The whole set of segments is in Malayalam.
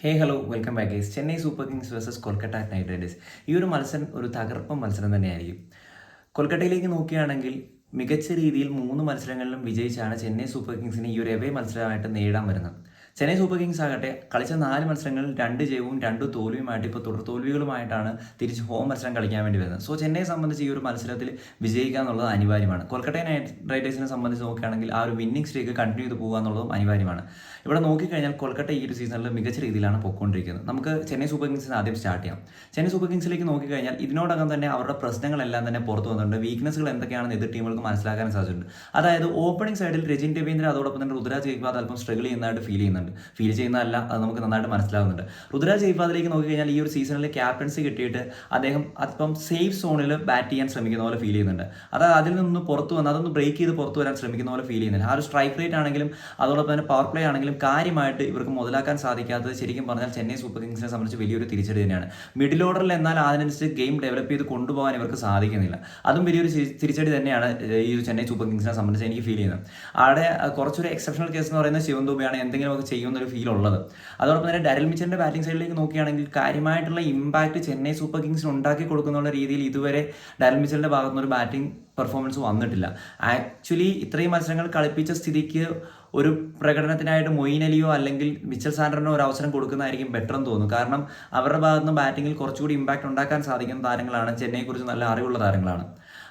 Hey hello welcome back guys Chennai Super Kings versus Kolkata Knight Riders ഈ ഒരു മത്സരം ഒരു തകർപ്പൻ മത്സരം തന്നെയായിരിക്കും. കൊൽക്കത്തയിലേക്ക് നോക്കുകയാണെങ്കിൽ മികച്ച രീതിയിൽ മൂന്ന് മത്സരങ്ങളിലും വിജയിച്ചാണ് ചെന്നൈ സൂപ്പർ കിങ്സിനെ ഈ ഒരു എവേ മത്സരമായിട്ട് നേടാൻ വരുന്നത്. ചെന്നൈ സൂപ്പർ കിങ്സ് ആകട്ടെ കളിച്ച നാല് മത്സരങ്ങളിൽ രണ്ട് ജയവും രണ്ട് തോൽവിയുമായിട്ട് ഇപ്പോൾ തുടർ തോൽവികളുമായിട്ടാണ് തിരിച്ച് ഹോം മത്സരം കളിക്കാൻ വേണ്ടി വരുന്നത്. സോ ചെന്നൈയെ സംബന്ധിച്ച് ഈ ഒരു മത്സരത്തിൽ വിജയിക്കുക എന്നുള്ളത് അനിവാര്യമാണ്. കൊൽക്കത്ത നൈറ്റ് റൈഡേഴ്സിനെ സംബന്ധിച്ച് നോക്കുകയാണെങ്കിൽ ആ ഒരു വിന്നിംഗ് സ്ട്രീക്ക് കണ്ടിന്യൂ ചെയ്ത് പോകുക എന്നുള്ളതും അനിവാര്യമാണ്. ഇവിടെ നോക്കിക്കഴിഞ്ഞാൽ കൊൽക്കത്ത ഈ ഒരു സീസണിൽ മികച്ച രീതിയിലാണ് പൊയ്ക്കൊണ്ടിരിക്കുന്നത് നമുക്ക് ചെന്നൈ സൂപ്പർ കിങ്സിന് ആദ്യം സ്റ്റാർട്ട് ചെയ്യാം. ചെന്നൈ സൂപ്പർ കിങ്സിലേക്ക് നോക്കിക്കഴിഞ്ഞാൽ ഇതിനോടകം തന്നെ അവരുടെ പ്രശ്നങ്ങളെല്ലാം തന്നെ പുറത്തു വന്നിട്ടുണ്ട്. വീക്ക്നസ്സുകൾ എന്തൊക്കെയാണെന്ന് എതിർ ടീമുകൾക്ക് മനസ്സിലാക്കാൻ സാധിച്ചിട്ടുണ്ട്. അതായത് ഓപ്പണിംഗ് സൈഡിൽ രജിൻ രവീന്ദ്ര അതോടൊപ്പം തന്നെ റുദ്രാജ് ജയ്പാദ് അല്പം സ്ട്രഗിൾ ചെയ്യുന്നതായിട്ട് ഫീൽ ചെയ്യുന്നുണ്ട്. ഫീൽ ചെയ്യുന്നതല്ല അത് നമുക്ക് നന്നായിട്ട് മനസ്സിലാവുന്നുണ്ട്. റുദ്രാജ് ജയ്പാദിലേക്ക് നോക്കിക്കഴിഞ്ഞാൽ ഈ ഒരു സീസണിൽ ക്യാപ്റ്റൻസി കിട്ടിയിട്ട് അദ്ദേഹം അതിപ്പം സേഫ് സോണിൽ ബാറ്റ് ചെയ്യാൻ ശ്രമിക്കുന്ന പോലെ ഫീൽ ചെയ്യുന്നുണ്ട്. അതായത് അതിൽ നിന്ന് പുറത്തു വന്ന് അതൊന്ന് ബ്രേക്ക് ചെയ്ത് പുറത്തു വരാൻ ശ്രമിക്കുന്ന പോലെ ഫീൽ ചെയ്യുന്നുണ്ട് ആ ഒരു സ്ട്രൈക്ക് റേറ്റ് ആണെങ്കിലും അതോടൊപ്പം തന്നെ പവർ പ്ലേ ആണെങ്കിലും കാര്യമായിട്ട് ഇവർക്ക് മുതലാക്കാൻ സാധിക്കാത്തത് ശരിക്കും പറഞ്ഞാൽ ചെന്നൈ സൂപ്പർ കിങ്സിനെ സംബന്ധിച്ച് വലിയൊരു തിരിച്ചടി തന്നെയാണ്. മിഡിൽ ഓർഡറിൽ എന്നാൽ അതിനനുസരിച്ച് ഗെയിം ഡെവലപ്പ് ചെയ്ത് കൊണ്ടുപോകാൻ ഇവർക്ക് സാധിക്കുന്നില്ല. അതും വലിയൊരു തിരിച്ചടി തന്നെയാണ് ഈ ചെന്നൈ സൂപ്പർ കിങ്സിനെ സംബന്ധിച്ച് എനിക്ക് ഫീൽ ചെയ്യുന്നത്. അവിടെ കുറച്ചൊരു എക്സെപ്ഷണൽ കേസ് എന്ന് പറയുന്നത് ശിവൻ ദുബെയാണ്. എന്തെങ്കിലുമൊക്കെ ചെയ്യുന്നൊരു ഫീൽ ഉള്ളത്. അതോടൊപ്പം തന്നെ ഡരൽ മിച്ചറിന്റെ ബാറ്റിംഗ് സൈഡിലേക്ക് നോക്കുകയാണെങ്കിൽ കാര്യമായിട്ടുള്ള ഇമ്പാക്ട് ചെന്നൈ സൂപ്പർ കിങ്സിന് ഉണ്ടാക്കി കൊടുക്കുന്ന രീതിയിൽ ഇതുവരെ ഡരൽ മിച്ചറിന്റെ ഭാഗത്തുനിന്ന് ഒരു ബാറ്റിംഗ് പെർഫോമൻസ് വന്നിട്ടില്ല. ആക്ച്വലി ഇത്രയും മത്സരങ്ങൾ കളിപ്പിച്ച സ്ഥിതിക്ക് ഒരു പ്രകടനത്തിനായിട്ട് മൊയിൻ അലിയോ അല്ലെങ്കിൽ മിച്ചൽ സാൻഡറിനോ ഒരു അവസരം കൊടുക്കുന്നതായിരിക്കും ബെറ്റർ എന്ന് തോന്നുന്നു. കാരണം അവരുടെ ഭാഗത്തുനിന്ന് ബാറ്റിങ്ങിൽ കുറച്ചുകൂടി ഇമ്പാക്ട് ഉണ്ടാക്കാൻ സാധിക്കുന്ന താരങ്ങളാണ് ചെന്നൈയെക്കുറിച്ച് നല്ല അറിവുള്ള താരങ്ങളാണ്.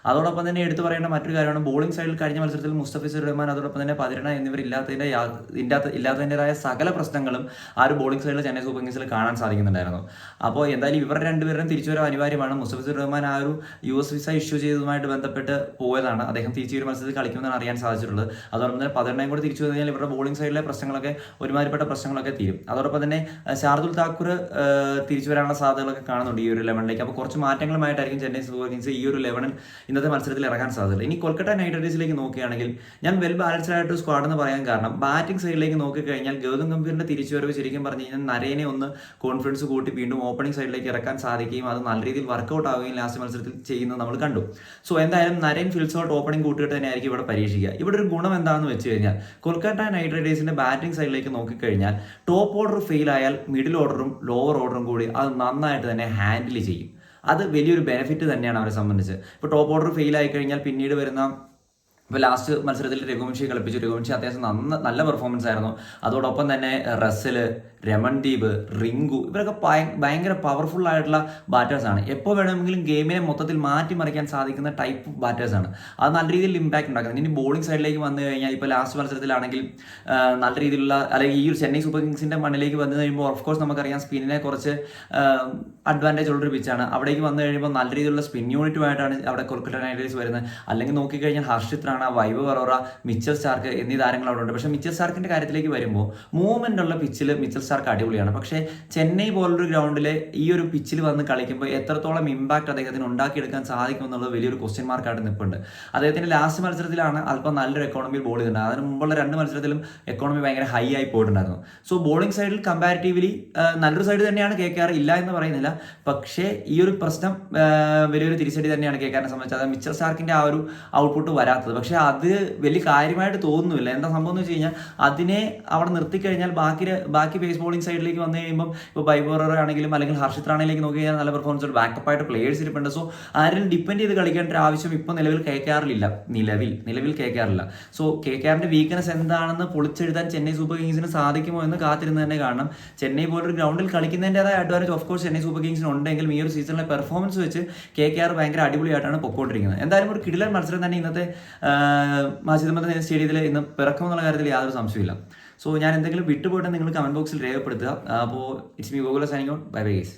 അതോടൊപ്പം തന്നെ എടുത്തു പറയേണ്ട മറ്റൊരു കാര്യമാണ് ബോളിംഗ് സൈഡിൽ കഴിഞ്ഞ മത്സരത്തിൽ മുസ്തഫിസുർ റഹ്മാൻ അതോടൊപ്പം തന്നെ പതിരണ എന്നിവർ ഇല്ലാത്തതിന്റെ യാ- ഇല്ലാത്ത ഇല്ലാത്തതിന്റെതായ സകല പ്രശ്നങ്ങളും ആ ഒരു ബോളിംഗ് സൈഡിൽ ചെന്നൈ സൂപ്പർ കിങ്സിൽ കാണാൻ സാധിക്കുന്നുണ്ടായിരുന്നു. അപ്പോൾ എന്തായാലും ഇവരുടെ രണ്ടുപേരും തിരിച്ചു വരാൻ അനിവാര്യമാണ്. മുസ്തഫിസുർ റഹ്മാൻ ആ ഒരു യു എസ് വിസ ഇഷ്യൂ ചെയ്തതുമായിട്ട് ബന്ധപ്പെട്ട് പോയതാണ്. അദ്ദേഹം തിരിച്ചു ഒരു മത്സരത്തിൽ കളിക്കുമെന്നാണ് അറിയാൻ സാധിച്ചിട്ടുള്ളത്. അതോടൊപ്പം തന്നെ പതിനെണ്ണയും കൂടി തിരിച്ചു കഴിഞ്ഞാൽ ഇവരുടെ ബോളിംഗ് സൈഡിലെ പ്രശ്നങ്ങളൊക്കെ ഒരുമാതിരിപ്പെട്ട പ്രശ്നങ്ങളൊക്കെ തീരും. അതോടൊപ്പം തന്നെ ശാർദുൽ താക്കൂർ തിരിച്ചു വരാനുള്ള സാധ്യതകളൊക്കെ കാണുന്നുണ്ട് ഈ ഒരു ലെവനിലേക്ക് അപ്പോൾ കുറച്ച് മാറ്റങ്ങളുമായിട്ടായിരിക്കും ചെന്നൈ സൂപ്പർ കിങ്സ് ഈ ഒരു ലെവനിൽ ഇന്നത്തെ മത്സരത്തിൽ ഇറങ്ങാൻ സാധ്യത ഇനി കൊൽക്കത്ത നൈറ്റ് റൈഡേഴ്സിലേക്ക് നോക്കുകയാണെങ്കിൽ ഞാൻ വെൽ ബാലൻസ്ഡ് ആയിട്ട് സ്ക്വാഡ് എന്ന് പറയാൻ കാരണം ബാറ്റിംഗ് സൈഡിലേക്ക് നോക്കിക്കഴിഞ്ഞാൽ ഗൗതം ഗംഭീറിന്റെ തിരിച്ചുവരവ് ശരിക്കും പറഞ്ഞു കഴിഞ്ഞാൽ നരേനെ ഒന്ന് കോൺഫിഡൻസ് കൂട്ടി വീണ്ടും ഓപ്പണിംഗ് സൈഡിലേക്ക് ഇറക്കാൻ സാധിക്കുകയും അത് നല്ല രീതിയിൽ വർക്കൗട്ട് ആവുകയും ലാസ്റ്റ് മത്സരത്തിൽ ചെയ്യുന്നത് നമ്മൾ കണ്ടു. സോ എന്തായാലും നരേൻ ഫിൽസോട്ട് ഓപ്പണിംഗ് കൂട്ടിയിട്ട് തന്നെയായിരിക്കും ഇവിടെ പരീക്ഷിക്കുക. ഇവിടെ ഒരു ഗുണം എന്താണെന്ന് വെച്ച് കഴിഞ്ഞാൽ കൊൽക്കത്ത നൈറ്റ് റൈഡേഴ്സിന്റെ ബാറ്റിംഗ് സൈഡിലേക്ക് നോക്കിക്കഴിഞ്ഞാൽ ടോപ്പ് ഓർഡർ ഫെയിൽ ആയാൽ മിഡിൽ ഓർഡറും ലോവർ ഓർഡറും കൂടി അത് നന്നായിട്ട് തന്നെ ഹാൻഡിൽ ചെയ്യും. അത് വലിയൊരു ബെനിഫിറ്റ് തന്നെയാണ് അവരെ സംബന്ധിച്ച്. ഇപ്പോൾ ടോപ്പ് ഓർഡർ ഫെയിൽ ആയി കഴിഞ്ഞാൽ പിന്നീട് വരുന്ന ഇപ്പോൾ ലാസ്റ്റ് മത്സരത്തിൽ രഘുവംശി കളിപ്പിച്ചു. രഘുവംശി അത്യാവശ്യം നന്ന നല്ല പെർഫോമൻസ് ആയിരുന്നു. അതോടൊപ്പം തന്നെ റസൽ രമൺദീപ് റിങ്കു ഇവരൊക്കെ ഭയങ്കര പവർഫുൾ ആയിട്ടുള്ള ബാറ്റേഴ്സ് ആണ്. എപ്പോൾ വേണമെങ്കിലും ഗെയിമിനെ മൊത്തത്തിൽ മാറ്റിമറിക്കാൻ സാധിക്കുന്ന ടൈപ്പ് ബാറ്റേഴ്സ് ആണ്. അത് നല്ല രീതിയിൽ ഇമ്പാക്ട് ഉണ്ടാക്കുന്നത് ഇനി ബോളിംഗ് സൈഡിലേക്ക് വന്നു കഴിഞ്ഞാൽ ഇപ്പോൾ ലാസ്റ്റ് മത്സരത്തിലാണെങ്കിൽ നല്ല രീതിയിലുള്ള അല്ലെങ്കിൽ ഈ ഒരു ചെന്നൈ സൂപ്പർ കിങ്സിന്റെ മണ്ണിലേക്ക് വന്നു കഴിയുമ്പോൾ ഓഫ്കോഴ്സ് നമുക്കറിയാം സ്പിന്നിനെ കുറച്ച് അഡ്വാന്റേജ് ഉള്ളൊരു പിച്ചാണ് അവിടേക്ക് വന്നു കഴിയുമ്പോൾ നല്ല രീതിയിലുള്ള സ്പിൻ യൂണിറ്റുമായിട്ടാണ് അവിടെ കൊൽക്കത്ത നൈറ്റ് റൈഡേഴ്സ് വരുന്നത്. അല്ലെങ്കിൽ നോക്കിക്കഴിഞ്ഞാൽ ഹർഷിത് റാണ വൈബ് വറോറ മിച്ചൽ സ്റ്റാർക്ക് എന്നീ താരങ്ങൾ അവിടെ ഉണ്ട്. പക്ഷേ മിച്ചൽ സ്റ്റാർക്കിന്റെ കാര്യത്തിലേക്ക് വരുമ്പോൾ മൂവ്മെന്റ് ഉള്ള പിച്ചിൽ മിച്ചൽ സ്റ്റാർക്ക് അടിപൊളിയാണ്. പക്ഷേ ചെന്നൈ പോലൊരു ഗ്രൗണ്ടിൽ ഈ ഒരു പിച്ചിൽ വന്ന് കളിക്കുമ്പോൾ എത്രത്തോളം ഇമ്പാക്ട് അദ്ദേഹത്തിന് ഉണ്ടാക്കിയെടുക്കാൻ സാധിക്കും എന്നുള്ളത് വലിയൊരു ക്വസ്റ്റ്യൻ മാർക്കായിട്ട് നിൽപ്പുണ്ട്. അദ്ദേഹത്തിന്റെ ലാസ്റ്റ് മത്സരത്തിലാണ് അല്പം നല്ലൊരു എക്കോണമിയിൽ ബോൾ ചെയ്തിട്ടുണ്ട് അതിന് മുമ്പുള്ള രണ്ട് മത്സരത്തിലും എക്കോണമി ഭയങ്കര ഹൈ ആയി പോയിട്ടുണ്ടായിരുന്നു. സോ ബോളിംഗ് സൈഡിൽ കമ്പാരിറ്റീവ്ലി നല്ലൊരു സൈഡ് തന്നെയാണ് കെ കെ ആർ ഇല്ല എന്ന് പറയുന്നില്ല. പക്ഷേ ഈ ഒരു പ്രശ്നം വലിയൊരു തിരിച്ചടി തന്നെയാണ് കെ കെ ആറിനെ സംബന്ധിച്ച്. അതായത് മിച്ചൽ സ്റ്റാർക്കിന്റെ ആ ഒരു ഔട്ട്പുട്ട് വരാത്തത്. പക്ഷേ അത് വലിയ കാര്യമായിട്ട് തോന്നുന്നില്ല. എന്താ സംഭവം എന്ന് വെച്ച് കഴിഞ്ഞാൽ അതിനെ അവിടെ നിർത്തിക്കഴിഞ്ഞാൽ ബാക്കി ബാക്കി ബേസ് ബോളിംഗ് സൈഡിലേക്ക് വന്നു കഴിയുമ്പോൾ ഇപ്പോൾ ബൈബോറർ ആണെങ്കിലും അല്ലെങ്കിൽ ഹർഷിത് റാണയിലേക്ക് നോക്കി കഴിഞ്ഞാൽ നല്ല പെർഫോമൻസ് ഉണ്ട്. ബാക്കപ്പ് ആയിട്ട് പ്ലേയേഴ്സ് ഇരിപ്പുണ്ട്. സോ ആരും ഡിപ്പെൻഡ് ചെയ്ത് കളിക്കേണ്ട ഒരു ആവശ്യം ഇപ്പോൾ നിലവിൽ കെ കെ നിലവിൽ നിലവിൽ കെ കെ ആറില്ല സോ കെ കെ വീക്ക്നെസ് എന്താണെന്ന് പൊളിച്ചെഴുതാൻ ചെന്നൈ സൂപ്പർ കിങ്സിന് സാധിക്കുമോ എന്ന് കാത്തിരുന്ന് തന്നെ കാണണം. ചെന്നൈ പോലൊരു ഗ്രൗണ്ടിൽ കളിക്കുന്നതിന്റെതായ advantage of course Chennai Super കിങ്സിന് ഉണ്ടെങ്കിലും ഈ ഒരു സീസണിലെ പെർഫോമൻസ് വെച്ച് കെ കെ ആർ ഭയങ്കര അടിപൊളിയായിട്ടാണ് പൊക്കോണ്ടിരിക്കുന്നത്. എന്തായാലും ഒരു കിടിലൻ മത്സരം തന്നെ ഇന്നത്തെ മാച്ചിദമ്പരം സ്റ്റേഡിയത്തിൽ ഇന്ന് പിറക്കും എന്നുള്ള കാര്യത്തിൽ യാതൊരു സംശയമില്ല സോ ഞാൻ എന്തെങ്കിലും വിട്ടുപോയിട്ട് നിങ്ങൾ കമന്റ് ബോക്സിൽ രേഖപ്പെടുത്തുക. അപ്പോൾ it's me Gokula signing out bye bye guys